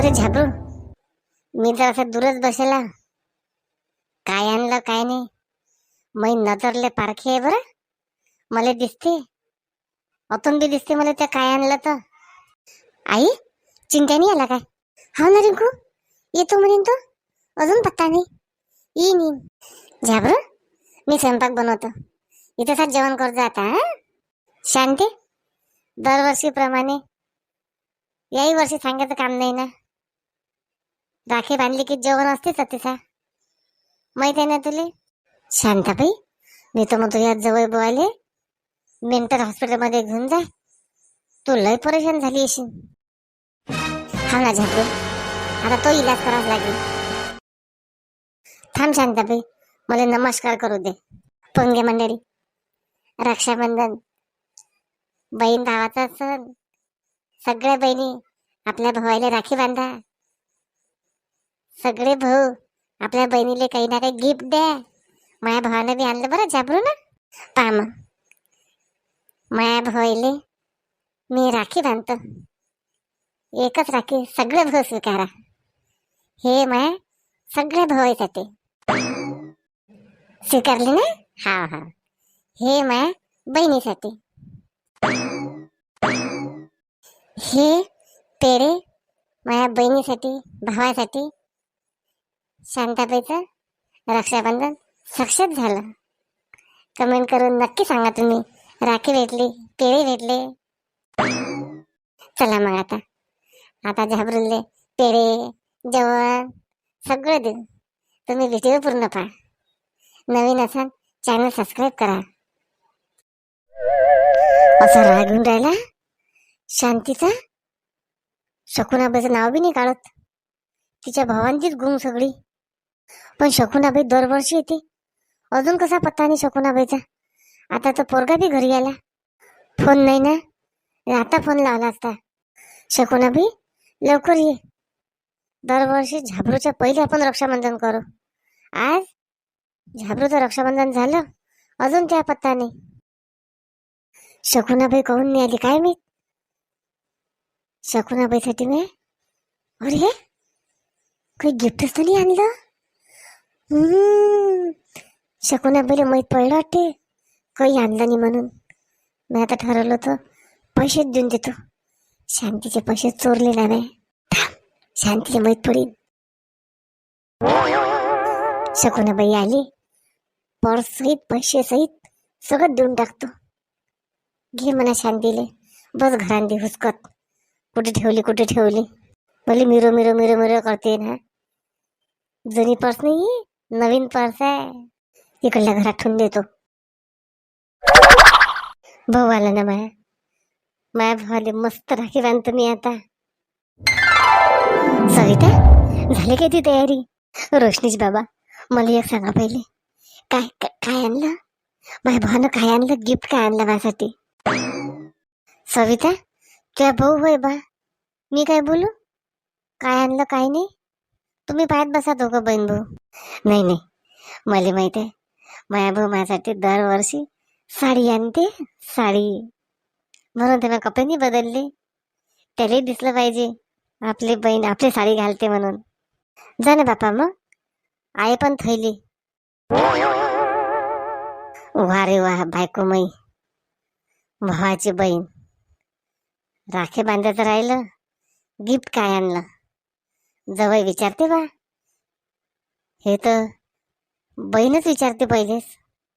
कुठं रे झाबरू मी तर असं दूरच बसेला काय आणलं काय नाही. मै नजरले पारखी आहे बरं. मला दिसते. अतून बी दिसते मला त्या काय आणलं तर. आई चिंता नाही आला काय? हा ना रिंकू येतो म्हणेन तो. अजून पत्ता नाही. येईन येईन झाबर मी स्वयंपाक बनवतो. इथे सात जेवण करतो आता हा? शांती? दरवर्षीप्रमाणे. याही वर्षी सांगायचं काम नाही ना. राखी बांधली की जेवण असतेच तिचा माहीत आहे ना तुले? शांताबाई मी तर म्हणतो या जवळ बोवायले मेंटल हॉस्पिटलमध्ये घेऊन जा. तू लय परेशान झाली अशी थांब ना झापू आता तो इलाज करावा लागेल. थांब शांताबाई मला नमस्कार करू दे. पोंगे मंडळी रक्षाबंधन बहीण भावाचा सण. सगळ्या बहिणी आपल्या भावाला राखी बांधा. सगळे भाऊ आपल्या बहिणीला काही ना काही गिफ्ट द्या. माझ्या भावानं बी आणलं बरं जाबरू ना पाम माया माझ्या मी राखी बांधतो. एकच राखी सगळे भाऊ स्वीकारा. हे माया सगळ्या भावासाठी स्वीकारली ना? हा हा. हे माया बहिणीसाठी. हे पेरे माझ्या बहिणीसाठी भावासाठी शांताबाईचं रक्षाबंधन सक्सेस झालं. कमेंट करून नक्की सांगा तुम्ही. राखी भेटली पेढे भेटले. चला मग आता. आता झाबरुल्ले पेढे जेवण सगळं देऊ तुम्ही व्हिडिओ पूर्ण पहा. नवीन असाल चॅनल सबस्क्राईब करा. असा रागून राहिला. शांतीचा? शकुनाबाईचं नाव बी नाही काढत. तिच्या भावांचीच गुम सगळी. पण शकुनाबाई दरवर्षी येते. अजून कसा पत्ता नाही शकुनाबाईचा? आता तर पोरगा बी घरी आला. फोन नाही ना? आता फोन लावला असता. शकुनाबाई लवकर ये. दरवर्षी झाबरूच्या पहिले आपण रक्षाबंधन करू. आज झाबरूचं रक्षाबंधन झालं. अजून त्या पत्ता नाही. शकुनाबाई कहून नाही आली काय मी शकुनाबाईसाठी मी अरे काही गिफ्टच तर नाही आणलं? हम्म. शकुनाबाईला माहीत पडलं वाटते. काही आणलं नाही म्हणून. मी आता ठरवलं होतं पैसेच देऊन देतो. शांतीचे पैसे चोरले ना नाही शांतीचे माहीत पडीन शकुनाबाई आली. पर्स सहित पैसे सहित सगळं देऊन टाकतो. घे म्हणा शांतीले. बस घरांदी हुसकत. कुठे ठेवली कुठे ठेवली? भले मिरो मिरो मिरो मिरो करते ना. जुनी पर्स नाही नवीन पर्स आहे. इकडल्या घरात ठेवून देतो. भाऊ आला ना माया. माया भावाले मस्त राखी बांधतो मी आता. सविता झाली काय ती तयारी? रोशनीच बाबा मला एक सांगा पहिले. काय काय काय आणलं? माझ्या भावानं काय आणलं? गिफ्ट काय आणलं माझ्यासाठी? सविता तुझ्या भाऊ होय बा. मी काय बोलू? काय आणलं काय नाही? तुम्ही पाहत बसा दोघं बहीण भाऊ. नाही नाही. मला माहीत आहे माया भाऊ माझ्यासाठी दरवर्षी साडी आणते साडी. म्हणून त्यांना कपडे नाही बदलले. त्यालाही दिसलं पाहिजे. आपली बहीण आपली साडी घालते म्हणून. जा ना बापा मग. आई पण थैली. वा रे वा बायको मै भावाची बहीण. राखे बांधायचं राहिलं गिफ्ट काय आणलं? जवळ विचारते बा. हे तर बहीणच विचारते पहिलेच.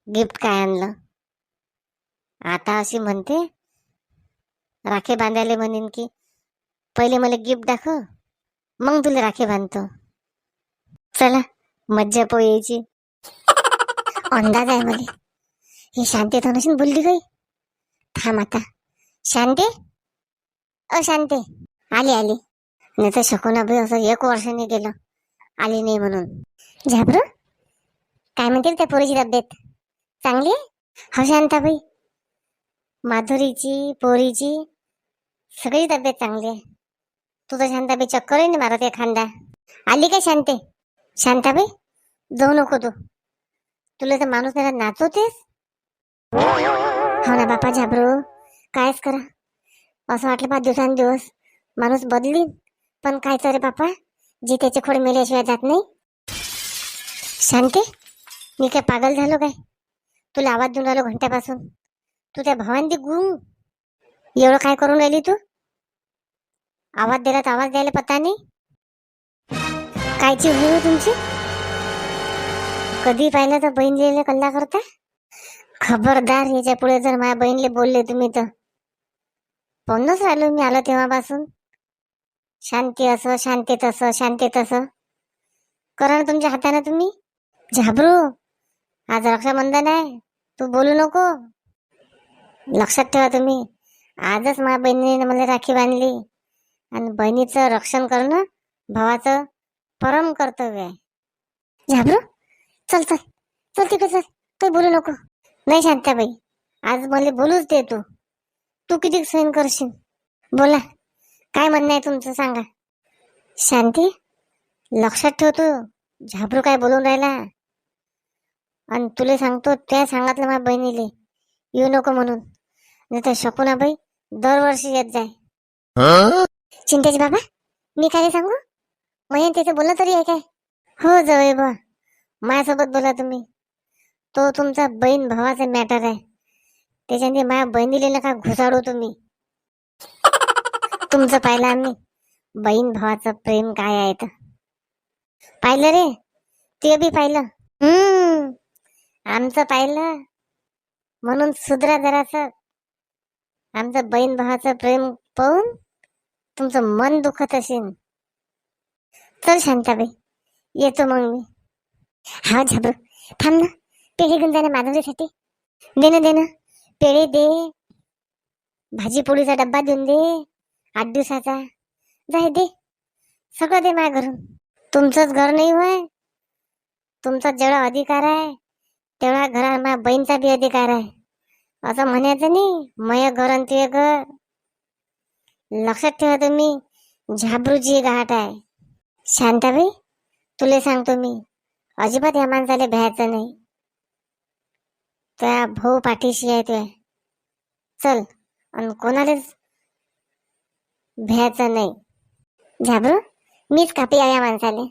गिफ्ट काय आणलं? आता अशी म्हणते राखी बांधायला म्हणेन की पहिले मला गिफ्ट दाखव मग तुला राखी बांधतो. चला मज्जा पो यायची. अंदाज आहे मला. ही शांती नशीन बोलली काही थांब आता. शांती? अ शांती आली आली. नाही तर शकून शकुनाबाई असं एक वर्षाने गेलं आली नाही म्हणून. झाबर? काय म्हणतील त्या पोरीची तब्येत? चांगली आहे? हो शांताबाई. माधुरीची पोरीची सगळी तब्येत चांगली आहे. तू तर शांताबाई चक्कर आहे ना मारत एखादा. खांदा आली काय शांते? शांताबाई जाऊ नको तू. तुला तर माणूस नाही नाचवतेस? हो ना बापा झाबरू कायच करा. असं वाटलं पाच दिवसांदिवस माणूस बदलीन. पण काय रे बापा जी त्याचे खोड मेल्याशिवाय जात नाही. शांती मी काय पागल झालो काय? तुला आवाज देऊन राहिलो घंट्यापासून. तू त्या भवानी गुंग एवढं काय करून राहिली तू? आवाज दिला तर आवाज द्यायला पत्ता नाही? कायची हुई हो तुमची? कधी पाहिलं तर बहीण लिहिले कल्ला करता खबरदार याच्यापुढे जर माझ्या बहिणीला बोलले तुम्ही तर. पाहूनच राहिलो मी आलो तेव्हापासून. शांती असं शांती असं शांती असं. करा ना तुमच्या हाताने तुम्ही? झाबरू आज रक्षाबंधन आहे. तू बोलू नको. लक्षात ठेवा तुम्ही. आजच माझ्या बहिणीने मला राखी बांधली. आणि बहिणीचं रक्षण करणं भावाचं परम कर्तव्य आहे. झाबरू चल चल. चल तिकडे चल. काही बोलू नको. नाही शांताबाई. आज मला बोलूच दे तू. तू किती सहन करशील? बोला. काय म्हणणं आहे तुमचं सांगा. शांती लक्षात ठेव तू. झाबरू काय बोलून राहिला? आणि तुला सांगतो त्या सांगितलं माझ्या बहिणीले येऊ नको म्हणून. नाही तर शकुनाबाई दरवर्षी येत जाय. चिंतेश बाबा मी काय सांगू? मग त्याचं बोललं तरी आहे काय? हो जवळ बा माझ्यासोबत बोला तुम्ही. तो तुमचा बहीण भावाचा मॅटर आहे. त्याच्याने माझ्या बहिणीला नका घुसाडू तुम्ही? तुमचं पाहिलं आम्ही. बहीण भावाचं प्रेम काय आहे तर पाहिलं रे? ते बी पाहिलं. हम्म. आमचं पाहिलं. म्हणून सुधरा जरासं. आमचं बहीण भावाचं प्रेम पाहून तुमचं मन दुखत असेल. चल शांताबाई. येतो मग मी. हा झाबर. थांब ना. पेढे घेऊन जा ना माधवरीसाठी दे ना दे ना. पेढे दे. भाजी पोळीचा डब्बा देऊन दे. आठ दिवसाचा. जाय दे. सगळं दे माझ्या घरून. तुमचंच घर नाही होय. तुमचा जेवढा अधिकार आहे तेवढा घरा माझ्या बहीणचा बी अधिकार आहे. असं म्हणायचं नाही मय घर आणि तुझे घर. लक्षात ठेवा तुम्ही झाबरूची घाट आहे. शांताबाई तुले सांगतो मी अजिबात या माणसाला भ्यायचं नाही. त्या भाऊ पाठीशी आहे ते. चल आणि कोणालाच भ्यायचं नाही. झाबरू मीच कापी आहे या माणसाले.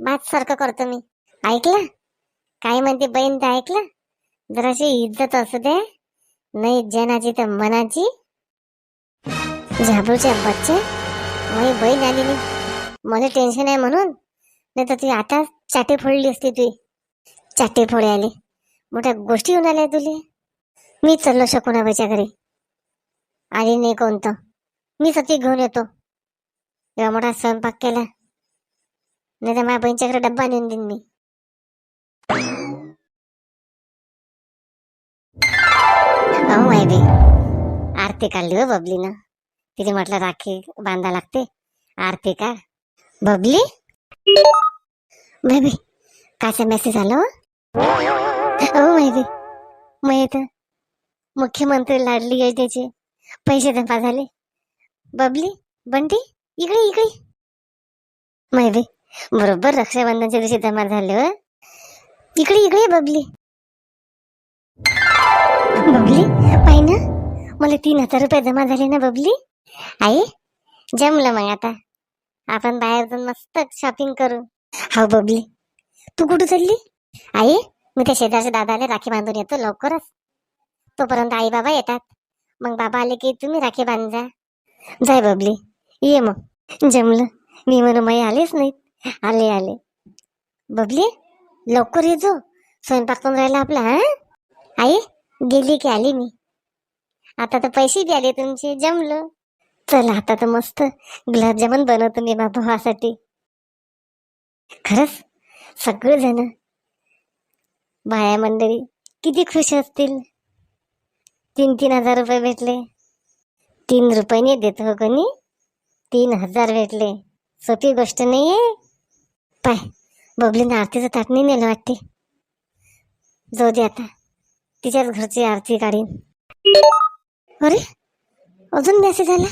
बात सारखं करतो मी. ऐकलं? काय म्हणते बहीण तर ऐकलं? जराशी इज्जत असू दे. नाही जनाची तर मनाची. झाबरूच्या बच्चे? माझी बहीण आली नाही. मला टेन्शन आहे म्हणून. नाही तर ती आता चाटे फोडली असती ती चाटे फोडे आले. मोठ्या गोष्टी होऊन आल्या तुले. मी चाललो शकुनाबाईच्या घरी. आली नाही कोणतं. मी सती घेऊन येतो. एवढा मोठा स्वयंपाक केला. नाही तर माझ्या बहिणीच्याकडे डब्बा नेऊन देईन मी. अहो माहिती आरती काढली हो बबलीनं. तिने म्हटलं राखी बांधा लागते. आरती का? बबली? बेबी कायचा मेसेज आला हो? माहिती माहीत मुख्यमंत्री लाडली योजनेचे पैसे दफा झाले. बबली बंटी इकडे इकडे. माहिती बरोबर रक्षाबंधनच्या दिवशी जमा झाले हो इकडे इकडे बबली. बबली पाहि ना. मला तीन हजार रुपये जमा झाले ना बबली. आई जमलं मग आता. आपण बाहेर जाऊन मस्त शॉपिंग करू. हा बबली. तू कुठं चालली? आई मी त्या शेजारच्या दादाला राखी बांधून येतो लवकरच. तोपर्यंत आई बाबा येतात. मग बाबा आले की तुम्ही राखी बांधा. जा जाय बबली ये मग. जमलं. मी म्हणून माई आलेच नाहीत. आले आले. बबली लवकर ये जो. स्वयंपाक पण राहिला आपला हा? आई गेली की आली मी. आता तर पैसे बी आले तुमचे. जमलं. चला आता तर मस्त. गुलाबजामुन बनवतो मी माझ्या भावासाठी खरंच? सगळेजण. बाया मंडळी किती खुश असतील. तीन तीन हजार रुपये भेटले. तीन रुपयाने देतो हो कोणी तीन हजार भेटले. सोपी गोष्ट नाही आहे पाय बबलीनं आरतीचं ताट नाही नेलं वाटते. जाऊ दे आता. तिच्याच घरची आरती काढीन. अरे अजून मेसेज आला?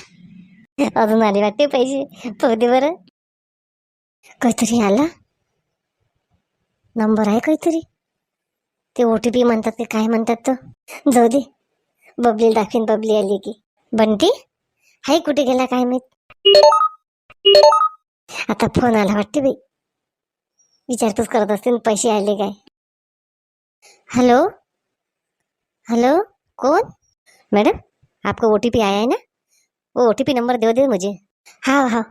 अजून आले वाटते पैसे पाहू दे बरं. काहीतरी आला. नंबर आहे काहीतरी. ते ओ टी पी म्हणतात ते काय म्हणतात तर. जाऊ दे. बबली दाखवीन बबली आली की. बंटी? हाय कुठे गेला काय माहीत? आता फोन आला वाटते बाई. विचारपूस करत असते पैसे आले काय? हॅलो? हॅलो? कौन मैडम आपका ओ टी पी आया है ना? वो ओ टी पी नंबर दे दे मुझे. हाँ हाँ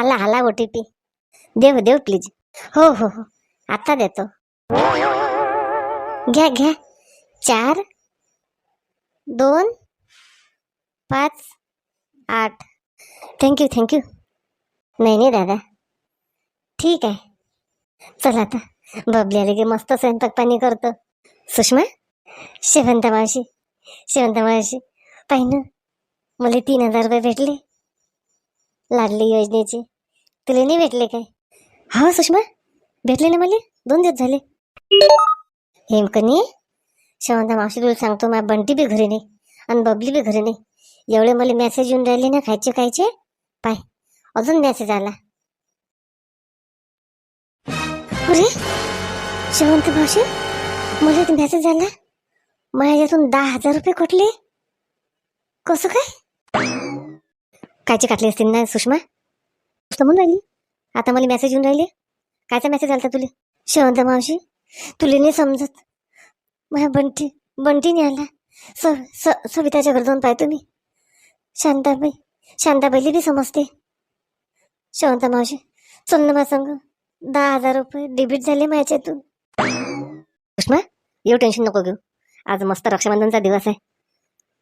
आला आला ओ टी पी देव देव प्लीज हो हो हो. आता देतो. घ्या घ्या. चार दोन पाच आठ. थँक्यू थँक्यू नाही नाही दादा. ठीक आहे. चला आता. बबली आली की मस्त स्वयंपाक पाणी करतो. सुषमा शेवंता मावशी शेवंत मावशी. पाहिनं मला तीन हजार रुपये भेटले. लाडली योजनेचे. तुला नाही भेटले काय? हा सुषमा? भेटले ना मला? दोन दिवस झाले. हेमकनी शेवंता मावशी तुला सांगतो माझ्या बंटी बी घरी नाही आणि बबली बी घरी नाही. एवढे मला मेसेज येऊन राहिले ना खायचे खायचे? पाय अजून मेसेज आला. अरे शेवंत मावशी मला ते मेसेज आला. माझ्यातून दहा हजार रुपये कटले. कसं काय? कायचे काटले असतील ना सुषमा? म्हणून राहिली. आता मला मेसेज येऊन राहिले. कायचा मेसेज आला तुले? शेवंत मावशी तुले नाही समजत. माझ्या बंटी बंटीने आला. स स सविताच्या घरी जाऊन पाय तुम्ही शांताबाई शांताबाईली बी समजते. शांता मावशी चल ना संग. दहा हजार रुपये डेबिट झाले माझ्यातून सुषमा येऊ टेन्शन नको घेऊ. आज मस्त रक्षाबंधनचा दिवस आहे.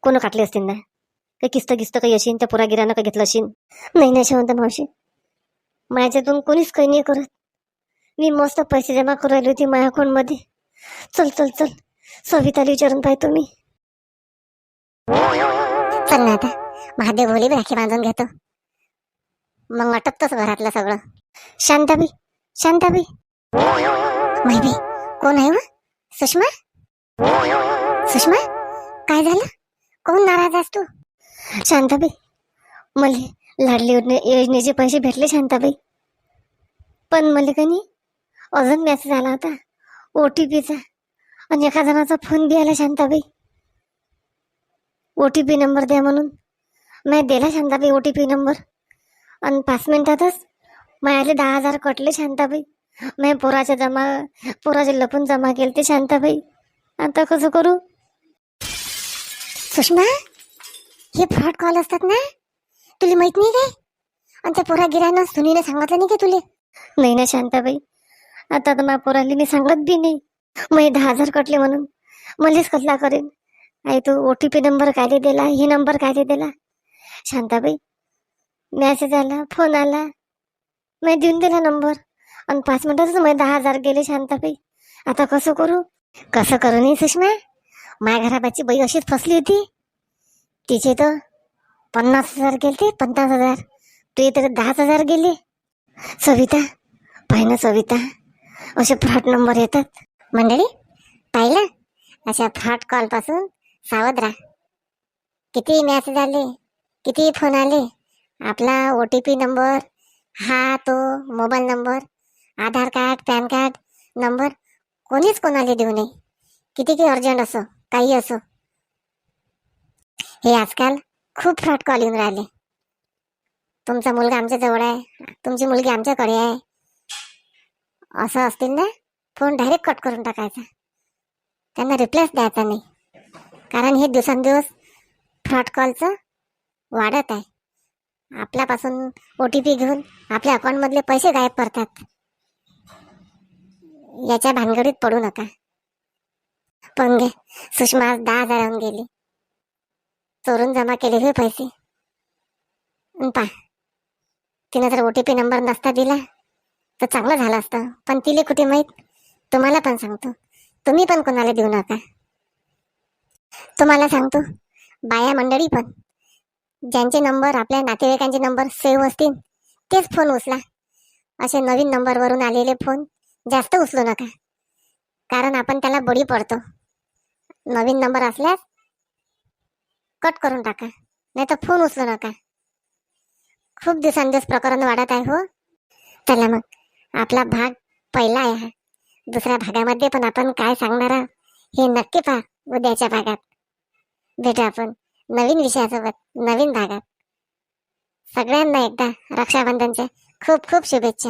कोण काटले असतील ना? काही किस्त किस्त काही अशीन त्या पुरागिरानं काही घेतलं असेल नाही नाही शेवंत मावशी. माझ्यातून कोणीच काही नाही करत. मी मस्त पैसे जमा करू राहिली होती माझ्या अकाउंटमध्ये. चल चल चल. सविताला विचारून पाहतो मी. चल ना आता. महादेव भोली राखी बांधून घेतो. मग अटकतोच घरातलं सगळं. शांताबी शांताबी माहिती कोण आहे सुषमा? सुषमा काय झालं? कोण नाराज आहेस तू? शांताबाई मला लाडली योजने योजनेचे पैसे भेटले शांताबाई. पण मला का नाही अजून मेसेज आला होता. ओ टी पीचा आणि एका जणाचा फोन बी आला Shantabai. O T P number द्या म्हणून. मी दिला Shantabai O T P number आणि पाच मिनिटातच माझ्याले दहा हजार कटले शांताबाई मी पोराच्या जमा पोराचे लपून जमा केले ते शांताबाई आता कसं करू? सुषमा हे फ्रॉड कॉल असतात ना? तुला माहीत नाही काय? आणि त्या पोरा गिरानं सुनीने सांगितलं नाही का तुले? नाही ना शांताबाई आता तर माझ्या पोराली मी सांगत बी नाही. मग दहा हजार कटले म्हणून. मलाच कसला करेन आई तू ओ टी पी नंबर काय दिला? हे नंबर काय दिला? शांताबाई. मॅसेज आला फोन आला. मी देऊन दिला नंबर आणि पाच मिनिटातच मग दहा हजार गेले शांताबाई. आता कसं करू? कसं करू नाही सुषमा? माझ्या घराबाची बाई अशीच फसली होती. तिचे तर पन्नास हजार गेले पन्नास हजार. तुझे तर दहाच हजार गेले. सविता पाय सविता. असे फ्रॉड नंबर येतात. मंडळी पाहिलं? अशा फ्रॉड कॉलपासून सावध राहा. किती मॅसेज आले? किती फोन आले? आपला ओ टी पी नंबर हा तो mobile number Aadhaar card PAN card number कोणीच कोणाला देऊ नये. किती की अर्जंट असो काही असो. हे आजकाल खूप फ्रॉड कॉल येऊन राहिले. तुमचा मुलगा आमच्या जवळ आहे तुमची मुलगी आमच्याकडे आहे. असं असतील ना फोन डायरेक्ट कट करून टाकायचा. त्यांना रिप्लेस द्यायचा नाही. कारण हे दिवसेंदिवस फ्रॉड कॉलचं वाढत आहे. आपल्यापासून ओ टी पी घेऊन आपल्या अकाउंटमधले पैसे गायब करतात. याच्या भानगडीत पडू नका. पण घे सुषमा दहा हजाराहून गेली. चोरून जमा केले हे पैसे. पा तिने जर ओ टी पी नंबर नसता दिला तर चांगलं झालं असतं. पण तिले कुठे माहीत? तुम्हाला पण सांगतो. तुम्ही पण कोणाला देऊ नका. तुम्हाला सांगतो बाया मंडळी पण. ज्यांचे नंबर आपल्या नातेवाईकांचे नंबर सेव्ह असतील तेच फोन उचला. असे नवीन नंबरवरून आलेले फोन जास्त उचलू नका कारण आपण त्याला बळी पडतो. नवीन नंबर असल्यास कट करून टाका नाही तर फोन उचलू नका. खूप दिवसांदिवस प्रकरण वाढत आहे हो. चला मग आपला भाग पहिला आहे हा. दुसऱ्या भागामध्ये पण आपण काय सांगणार आहोत हे नक्की पहा उद्याच्या भागात. भेटू आपण. नवीन विषयासोबत नवीन भागात. सगळ्यांना एकदा रक्षाबंधनच्या खूप खूप शुभेच्छा.